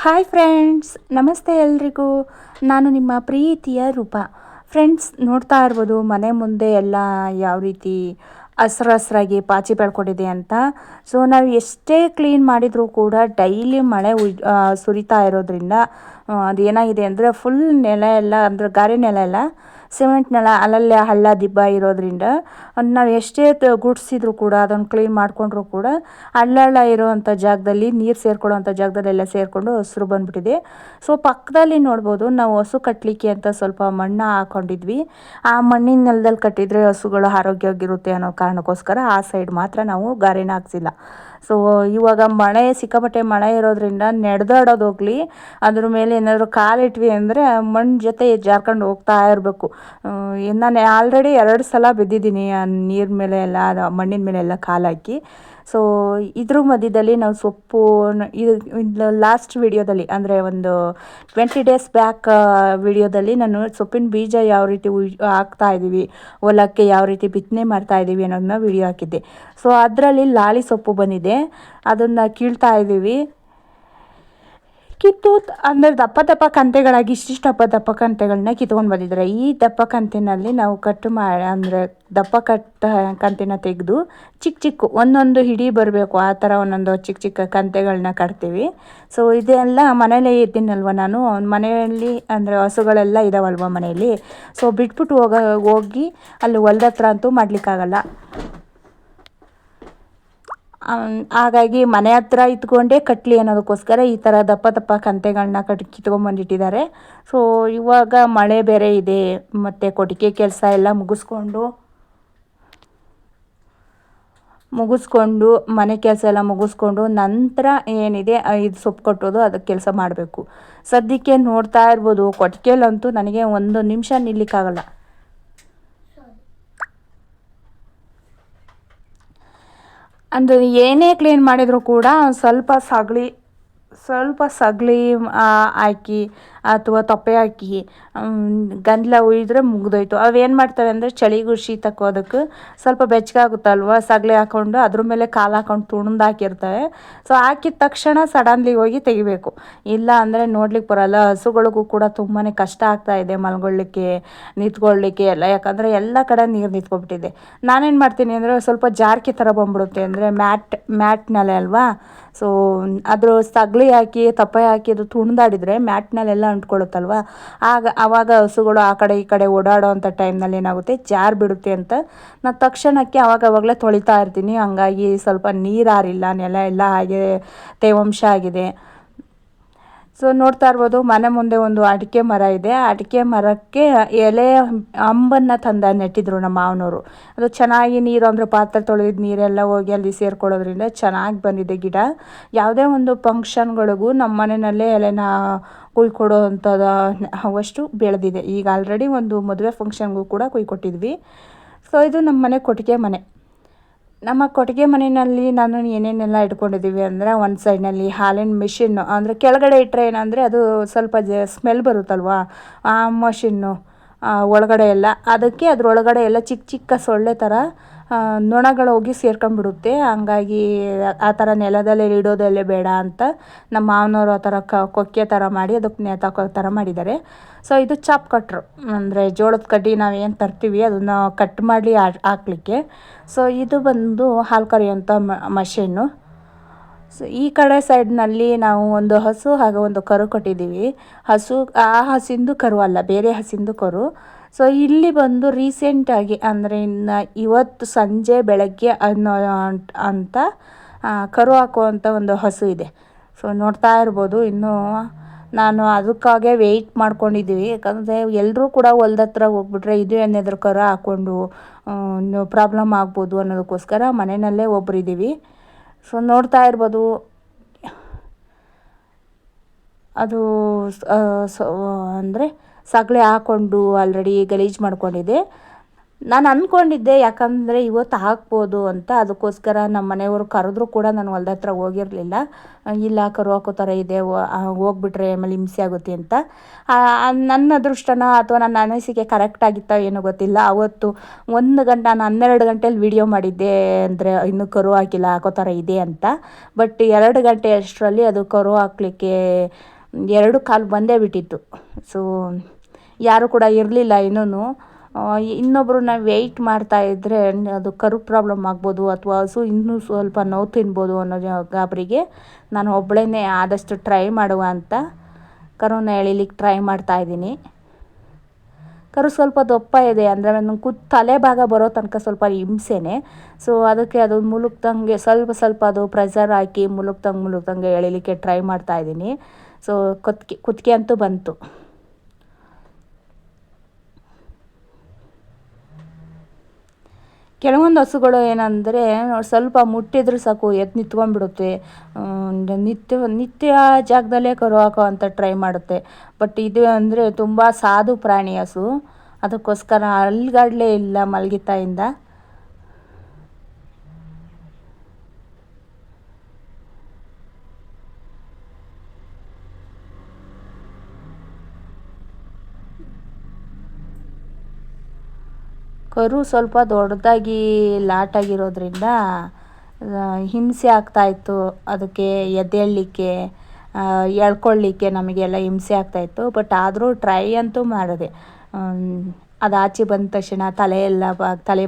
Hi friends ನಮಸ್ತೆ ಎಲ್ರಿಗೂ. ನಾನು ನಿಮ್ಮ ಪ್ರೀತಿಯ ರೂಪ. ಫ್ರೆಂಡ್ಸ್ ನೋಡ್ತಾ ಇರ್ಬೋದು, ಮನೆ ಮುಂದೆ ಎಲ್ಲ ಯಾವ ರೀತಿ ಹಸ್ರ ಹಸ್ರಾಗಿ ಪಾಚಿ ಬೆಳ್ಕೊಂಡಿದೆ ಅಂತ. ಸೊ ನಾವು ಎಷ್ಟೇ ಕ್ಲೀನ್ ಮಾಡಿದರೂ ಕೂಡ ಡೈಲಿ ಮಳೆ ಉಯ್ ಸುರಿತಾ ಇರೋದ್ರಿಂದ ಅದು ಏನಾಗಿದೆ ಅಂದರೆ ಫುಲ್ ನೆಲ ಎಲ್ಲ ಅಂದರೆ ಗಾರೆ ನೆಲ ಎಲ್ಲ ಸಿಮೆಂಟ್ ನೆಲ ಅಲ್ಲಲ್ಲೇ ಹಳ್ಳ ದಿಬ್ಬ ಇರೋದ್ರಿಂದ ನಾವು ಎಷ್ಟೇ ಗುಡಿಸಿದ್ರು ಕೂಡ ಅದನ್ನು ಕ್ಲೀನ್ ಮಾಡಿಕೊಂಡ್ರು ಕೂಡ ಹಳ್ಳಳ್ಳ ಇರೋವಂಥ ಜಾಗದಲ್ಲಿ ನೀರು ಸೇರ್ಕೊಳ್ಳೋವಂಥ ಜಾಗದಲ್ಲೆಲ್ಲ ಸೇರಿಕೊಂಡು ಹಸಿರು ಬಂದ್ಬಿಟ್ಟಿದೆ. ಸೊ ಪಕ್ಕದಲ್ಲಿ ನೋಡ್ಬೋದು ನಾವು ಹಸು ಕಟ್ಟಲಿಕ್ಕೆ ಅಂತ ಸ್ವಲ್ಪ ಮಣ್ಣು ಹಾಕೊಂಡಿದ್ವಿ. ಆ ಮಣ್ಣಿನ ನೆಲದಲ್ಲಿ ಕಟ್ಟಿದರೆ ಹಸುಗಳು ಆರೋಗ್ಯವಾಗಿರುತ್ತೆ ಅನ್ನೋ ಕಾರಣಕ್ಕೋಸ್ಕರ ಆ ಸೈಡ್ ಮಾತ್ರ ನಾವು ಗಾರೆನ ಹಾಕ್ಸಿಲ್ಲ. ಸೊ ಇವಾಗ ಮಳೆ, ಸಿಕ್ಕಾಪಟ್ಟೆ ಮಳೆ ಇರೋದ್ರಿಂದ ನಡೆದಾಡೋದೋಗ್ಲಿ ಅದ್ರ ಮೇಲೆ ಏನಾದರೂ ಕಾಲಿಟ್ವಿ ಅಂದರೆ ಮಣ್ಣು ಜೊತೆ ಜಾರ್ಕೊಂಡು ಹೋಗ್ತಾ ಇರಬೇಕು. ನಾನು ಆಲ್ರೆಡಿ ಎರಡು ಸಲ ಬಿದ್ದಿದ್ದೀನಿ, ಆ, ನೀರ್ ಮೇಲೆ ಎಲ್ಲ ಮಣ್ಣಿನ ಮೇಲೆ ಎಲ್ಲ ಕಾಲಾಕಿ ಸೊ ಇದ್ರ ಮಧ್ಯದಲ್ಲಿ ನಾವು ಸೊಪ್ಪು ಇದು ಲಾಸ್ಟ್ ವಿಡಿಯೋದಲ್ಲಿ ಅಂದರೆ ಒಂದು ಟ್ವೆಂಟಿ ಡೇಸ್ ಬ್ಯಾಕ್ ವಿಡಿಯೋದಲ್ಲಿ ನಾನು ಸೊಪ್ಪಿನ ಬೀಜ ಯಾವ ರೀತಿ ಹಾಕ್ತಾ ಇದ್ದೀವಿ ಹೊಲಕ್ಕೆ ಯಾವ ರೀತಿ ಬಿತ್ತನೆ ಮಾಡ್ತಾ ಇದ್ದೀವಿ ಅನ್ನೋದನ್ನ ವಿಡಿಯೋ ಹಾಕಿದ್ದೆ. ಸೊ ಅದರಲ್ಲಿ ಲಾಳಿ ಸೊಪ್ಪು ಬಂದಿದೆ. ಅದನ್ನು ಕೀಳ್ತಾ ಇದ್ದೀವಿ ಕಿತ್ತು ಅಂದರೆ ದಪ್ಪ ದಪ್ಪ ಕಂತೆಗಳಾಗಿ ಇಷ್ಟಿಷ್ಟು ದಪ್ಪ ದಪ್ಪ ಕಂತೆಗಳನ್ನ ಕಿತ್ಕೊಂಡು ಬಂದಿದ್ದಾರೆ. ಈ ದಪ್ಪ ಕಂತಿನಲ್ಲಿ ನಾವು ಕಟ್ ಮಾ, ಅಂದರೆ ದಪ್ಪ ಕಟ್ ಕಂತಿನ ತೆಗೆದು ಚಿಕ್ಕ ಚಿಕ್ಕ ಒಂದೊಂದು ಹಿಡಿ ಬರಬೇಕು. ಆ ಥರ ಒಂದೊಂದು ಚಿಕ್ಕ ಚಿಕ್ಕ ಕಂತೆಗಳನ್ನ ಕಟ್ತೀವಿ. ಸೊ ಇದೆಲ್ಲ ಮನೆಯಲ್ಲೇ ಇದ್ದೀನಲ್ವ ನಾನು. ಮನೆಯಲ್ಲಿ ಅಂದರೆ ಹಸುಗಳೆಲ್ಲ ಇದಾವಲ್ವ ಮನೆಯಲ್ಲಿ. ಸೊ ಬಿಟ್ಬಿಟ್ಟು ಹೋಗ, ಹೋಗಿ ಅಲ್ಲಿ ಹೊಲ್ದ ಹತ್ರ ಅಂತೂ ಮಾಡಲಿಕ್ಕಾಗಲ್ಲ. ಹಾಗಾಗಿ ಮನೆ ಹತ್ರ ಇಟ್ಕೊಂಡೇ ಕಟ್ಟಲಿ ಅನ್ನೋದಕ್ಕೋಸ್ಕರ ಈ ಥರ ದಪ್ಪ ದಪ್ಪ ಕಂತೆಗಳನ್ನ ಕಟ್ ಕಿತ್ಕೊಂಡ್ಬಂದಿಟ್ಟಿದ್ದಾರೆ ಸೊ ಇವಾಗ ಮಳೆ ಬೇರೆ ಇದೆ. ಮತ್ತು ಕೊಟ್ಟಿಗೆ ಕೆಲಸ ಎಲ್ಲ ಮುಗಿಸ್ಕೊಂಡು ಮುಗಿಸ್ಕೊಂಡು, ಮನೆ ಕೆಲಸ ಎಲ್ಲ ಮುಗಿಸ್ಕೊಂಡು ನಂತರ ಏನಿದೆ ಇದು ಸೊಪ್ಪು ಕಟ್ಟೋದು, ಅದಕ್ಕೆ ಕೆಲಸ ಮಾಡಬೇಕು. ಸದ್ಯಕ್ಕೆ ನೋಡ್ತಾ ಇರ್ಬೋದು, ಕೊಟ್ಟಿಗೆಲಂತೂ ನನಗೆ ಒಂದು ನಿಮಿಷ ನಿಲ್ಲಿಕ್ಕಾಗಲ್ಲ. ಅಂದರೆ ಏನೇ ಕ್ಲೀನ್ ಮಾಡಿದರೂ ಕೂಡ ಸ್ವಲ್ಪ ಸಗಳಿ ಸ್ವಲ್ಪ ಸಗಳಿ ಹಾಕಿ ಅಥವಾ ತೊಪ್ಪೆ ಹಾಕಿ ಗಂದಲ ಉಯ್ದ್ರೆ ಮುಗ್ದೋಯ್ತು. ಅವೇನು ಮಾಡ್ತವೆ ಅಂದರೆ ಚಳಿಗೂ ಶೀತಕ್ಕೋದಕ್ಕೆ ಸ್ವಲ್ಪ ಬೆಚ್ಚಗಾಗುತ್ತಲ್ವ ಸಗಳಿ ಹಾಕ್ಕೊಂಡು ಅದ್ರ ಮೇಲೆ ಕಾಲು ಹಾಕೊಂಡು ತುಣುಂದು ಹಾಕಿರ್ತವೆ. ಸೊ ಹಾಕಿದ ತಕ್ಷಣ ಸಡನ್ಲಿ ಹೋಗಿ ತೆಗಿಬೇಕು. ಇಲ್ಲ ಅಂದರೆ ನೋಡ್ಲಿಕ್ಕೆ ಬರೋಲ್ಲ, ಹಸುಗಳಿಗೂ ಕೂಡ ತುಂಬಾ ಕಷ್ಟ ಆಗ್ತಾ ಇದೆ ಮಲ್ಗೊಳ್ಳಿಕ್ಕೆ ನಿಂತ್ಕೊಳ್ಳಿಕ್ಕೆ ಎಲ್ಲ. ಯಾಕಂದರೆ ಎಲ್ಲ ಕಡೆ ನೀರು ನಿಂತ್ಕೊಬಿಟ್ಟಿದೆ ನಾನೇನು ಮಾಡ್ತೀನಿ ಅಂದರೆ ಸ್ವಲ್ಪ ಜಾರ್ಕಿ ಥರ ಬಂದ್ಬಿಡುತ್ತೆ. ಅಂದರೆ ಮ್ಯಾಟ್, ಮ್ಯಾಟ್ನಲ್ಲೇ ಅಲ್ವಾ? ಸೊ ಅದ್ರ ಸಗಳಿ ಹಾಕಿ ತಪ್ಪೆ ಹಾಕಿ ಅದು ತುಂಡಾಡಿದರೆ ಮ್ಯಾಟ್ನಲ್ಲೆಲ್ಲ ಅಂಟ್ಕೊಳ್ಳುತ್ತಲ್ವ? ಆಗ ಆವಾಗ ಹಸುಗಳು ಆ ಕಡೆ ಈ ಕಡೆ ಓಡಾಡೋ ಅಂಥ ಟೈಮ್ನಲ್ಲಿ ಏನಾಗುತ್ತೆ? ಜಾರ್ ಬಿಡುತ್ತೆ ಅಂತ ನಾನು ತಕ್ಷಣಕ್ಕೆ ಆವಾಗ ಅವಾಗಲೇ ತೊಳಿತಾ ಇರ್ತೀನಿ. ಹಂಗಾಗಿ ಸ್ವಲ್ಪ ನೀರು ಆರಿಲ್ಲ, ನೆಲ ಎಲ್ಲ ಹಾಗೆ ತೇವಾಂಶ ಆಗಿದೆ. ಸೊ ನೋಡ್ತಾ ಇರ್ಬೋದು, ಮನೆ ಮುಂದೆ ಒಂದು ಅಡಿಕೆ ಮರ ಇದೆ. ಅಡಿಕೆ ಮರಕ್ಕೆ ಎಲೆ, ಅಂಬನ್ನು ತಂದ ನೆಟ್ಟಿದ್ರು ನಮ್ಮ ಮಾವನವರು. ಅದು ಚೆನ್ನಾಗಿ ನೀರು, ಅಂದರೆ ಪಾತ್ರೆ ತೊಳೆದಿದ್ದ ನೀರೆಲ್ಲ ಹೋಗಿ ಅಲ್ಲಿ ಸೇರ್ಕೊಳ್ಳೋದ್ರಿಂದ ಚೆನ್ನಾಗಿ ಬಂದಿದೆ ಗಿಡ. ಯಾವುದೇ ಒಂದು ಫಂಕ್ಷನ್ಗಳಿಗೂ ನಮ್ಮ ಮನೆಯಲ್ಲೇ ಎಲೆನ ಕುಯ್ಕೊಡೋ ಅಂಥದ್ದು ಅವಷ್ಟು ಬೆಳೆದಿದೆ. ಈಗ ಆಲ್ರೆಡಿ ಒಂದು ಮದುವೆ ಫಂಕ್ಷನ್ಗೂ ಕೂಡ ಕುಯ್ಕೊಟ್ಟಿದ್ವಿ. ಸೊ ಇದು ನಮ್ಮ ಮನೆ ಕೊಟ್ಟಿಗೆ ಮನೆ. ನಮ್ಮ ಕೊಟ್ಟಿಗೆ ಮನೆಯಲ್ಲಿ ನಾನು ಏನೇನೆಲ್ಲ ಇಟ್ಕೊಂಡಿದ್ದೀವಿ ಅಂದರೆ ಒಂದು ಸೈಡ್ನಲ್ಲಿ ಹಾಲಿನ ಮಿಷಿನ್ನು ಅಂದರೆ ಕೆಳಗಡೆ ಇಟ್ಟರೆ ಏನಂದರೆ ಅದು ಸ್ವಲ್ಪ ಜ ಸ್ಮೆಲ್ ಬರುತ್ತಲ್ವಾ? ಆ ಮಷಿನ್ನು ಒಳಗಡೆ ಎಲ್ಲ. ಅದಕ್ಕೆ ಅದರೊಳಗಡೆ ಎಲ್ಲ ಚಿಕ್ಕ ಚಿಕ್ಕ ಸೊಳ್ಳೆ ಥರ ನೊಣಗಳು ಹೋಗಿ ಸೇರ್ಕೊಂಡ್ಬಿಡುತ್ತೆ. ಹಂಗಾಗಿ ಆ ಥರ ನೆಲದಲ್ಲೇ ಇಡೋದಲ್ಲೇ ಬೇಡ ಅಂತ ನಮ್ಮ ಮಾವನವರು ಆ ಥರ ಕ, ಕೊಕ್ಕೆ ಥರ ಮಾಡಿ ಅದಕ್ಕೆ ನೇತಾಕೋ ಥರ ಮಾಡಿದ್ದಾರೆ. ಸೊ ಇದು ಚಾಪ್ ಕಟ್ರು. ಅಂದರೆ ಜೋಳದ ಕಡ್ಡಿ ನಾವು ಏನು ತರ್ತೀವಿ ಅದನ್ನು ಕಟ್ ಮಾಡಿ ಹಾಕ್ಲಿಕ್ಕೆ. ಸೊ ಇದು ಬಂದು ಹಾಲು ಕರೆಯುವಂಥ ಮಷೀನು. ಸೊ ಈ ಕಡೆ ಸೈಡ್ನಲ್ಲಿ ನಾವು ಒಂದು ಹಸು ಹಾಗೂ ಒಂದು ಕರು ಕೊಟ್ಟಿದ್ದೀವಿ. ಹಸು, ಆ ಹಸಿಂದು ಕರು ಅಲ್ಲ, ಬೇರೆ ಹಸಿಂದು ಕರು. ಸೊ ಇಲ್ಲಿ ಬಂದು ರೀಸೆಂಟಾಗಿ ಅಂದರೆ ಇನ್ನು ಇವತ್ತು ಸಂಜೆ ಬೆಳಗ್ಗೆ ಅನ್ನೋ ಅಂತ ಕರು ಹಾಕುವಂಥ ಒಂದು ಹಸು ಇದೆ. ಸೊ ನೋಡ್ತಾ ಇರ್ಬೋದು. ಇನ್ನೂ ನಾನು ಅದಕ್ಕಾಗೆ ವೆಯ್ಟ್ ಮಾಡ್ಕೊಂಡಿದ್ದೀವಿ. ಯಾಕಂದರೆ ಎಲ್ಲರೂ ಕೂಡ ಹೊಲ್ದ ಹತ್ರ ಹೋಗ್ಬಿಟ್ರೆ ಇದು ಏನಾದ್ರು ಕರು ಹಾಕ್ಕೊಂಡು ಪ್ರಾಬ್ಲಮ್ ಆಗ್ಬೋದು ಅನ್ನೋದಕ್ಕೋಸ್ಕರ ಮನೆಯಲ್ಲೇ ಒಬ್ಬರಿದ್ದೀವಿ ಸೊ ನೋಡ್ತಾ ಇರ್ಬೋದು. ಅದು ಅಂದರೆ ಸಗಣಿ ಹಾಕ್ಕೊಂಡು ಆಲ್ರೆಡಿ ಗಲೀಜು ಮಾಡ್ಕೊಂಡಿದ್ದೆ. ನಾನು ಅಂದ್ಕೊಂಡಿದ್ದೆ ಯಾಕಂದರೆ ಇವತ್ತು ಹಾಕ್ಬೋದು ಅಂತ, ಅದಕ್ಕೋಸ್ಕರ ನಮ್ಮ ಮನೆಯವರು ಕರೆದ್ರೂ ಕೂಡ ನಾನು ಹೊಲ್ದ ಹತ್ರ ಹೋಗಿರಲಿಲ್ಲ. ಇಲ್ಲ ಕರು ಹಾಕೋ ಥರ ಇದೆ ಹೋಗ್ಬಿಟ್ರೆ ಆಮೇಲೆ ಹಿಂಸೆ ಆಗುತ್ತೆ ಅಂತ. ನನ್ನ ಅದೃಷ್ಟನ ಅಥವಾ ನನ್ನ ಅನಿಸಿಕೆ ಕರೆಕ್ಟ್ ಆಗಿತ್ತೋ ಏನೋ ಗೊತ್ತಿಲ್ಲ. ಅವತ್ತು ಒಂದು ಗಂಟೆ, ನಾನು ಹನ್ನೆರಡು ಗಂಟೆಲಿ ವಿಡಿಯೋ ಮಾಡಿದ್ದೆ ಅಂದರೆ ಇನ್ನೂ ಕರು ಹಾಕಿಲ್ಲ, ಹಾಕೋ ಥರ ಇದೆ ಅಂತ. ಬಟ್ ಎರಡು ಗಂಟೆ ಅಷ್ಟರಲ್ಲಿ ಅದು ಕರು ಹಾಕ್ಲಿಕ್ಕೆ ಎರಡು ಕಾಲು ಬಂದೇ ಬಿಟ್ಟಿತ್ತು. ಸೊ ಯಾರು ಕೂಡ ಇರಲಿಲ್ಲ ಇನ್ನೂ ಇನ್ನೊಬ್ಬರು ನಾವು ವೆಯ್ಟ್ ಮಾಡ್ತಾ ಇದ್ದರೆ ಅದು ಕರು ಪ್ರಾಬ್ಲಮ್ ಆಗ್ಬೋದು ಅಥವಾ ಹಸು ಇನ್ನೂ ಸ್ವಲ್ಪ ನೋವು ತಿನ್ಬೋದು ಅನ್ನೋ ಗಾಬರಿಗೆ ನಾನು ಒಬ್ಬಳೇ ಆದಷ್ಟು ಟ್ರೈ ಮಾಡುವ ಅಂತ. ಕರುನ ಎಳಿಲಿಕ್ಕೆ ಟ್ರೈ ಮಾಡ್ತಾ ಇದ್ದೀನಿ. ಕರು ಸ್ವಲ್ಪ ದಪ್ಪ ಇದೆ, ಅಂದರೆ ನನ್ನ ಕುತ್ ತಲೆ ಭಾಗ ಬರೋ ತನಕ ಸ್ವಲ್ಪ ಹಿಂಸೆನೆ. ಸೊ ಅದಕ್ಕೆ ಅದು ಮುಲುಕ್ದಂಗೆ ಸ್ವಲ್ಪ ಸ್ವಲ್ಪ ಅದು ಪ್ರೆಷರ್ ಹಾಕಿ ಮುಲುಕ್ದಂಗೆ ಮುಲುಕ್ದಂಗೆ ಎಳಿಲಿಕ್ಕೆ ಟ್ರೈ ಮಾಡ್ತಾ ಇದ್ದೀನಿ. ಸೊ ಕುತ್ಕೆ ಕುತ್ತಿಗೆ ಅಂತೂ ಬಂತು. ಕೆಲವೊಂದು ಹಸುಗಳು ಏನಂದರೆ ಸ್ವಲ್ಪ ಮುಟ್ಟಿದ್ರೆ ಸಾಕು ಎದ್ದು ನಿಂತ್ಕೊಂಡ್ಬಿಡುತ್ತೆ. ನಿತ್ಯ ನಿತ್ಯ ಜಾಗದಲ್ಲೇ ಕರು ಹಾಕೋ ಅಂತ ಟ್ರೈ ಮಾಡುತ್ತೆ. ಬಟ್ ಇದು ಅಂದರೆ ತುಂಬ ಸಾಧು ಪ್ರಾಣಿ ಹಸು. ಅದಕ್ಕೋಸ್ಕರ ಅಲ್ಲಿಗಾಡಲೇ ಇಲ್ಲ ಮಲಗಿತಾಯಿಂದ. ಕರು ಸ್ವಲ್ಪ ದೊಡ್ಡದಾಗಿ ಲಾಟಾಗಿರೋದ್ರಿಂದ ಹಿಂಸೆ ಆಗ್ತಾಯಿತ್ತು ಅದಕ್ಕೆ ಎದ್ದೇಳಲಿಕ್ಕೆ ಎಳ್ಕೊಳ್ಳಿಕ್ಕೆ ನಮಗೆಲ್ಲ ಹಿಂಸೆ ಆಗ್ತಾಯಿತ್ತು ಬಟ್ ಆದರೂ ಟ್ರೈ ಅಂತೂ ಮಾಡಿದೆ. ಅದು ಆಚೆ ಬಂದ ತಕ್ಷಣ ತಲೆ ಎಲ್ಲ ಬಾ, ತಲೆ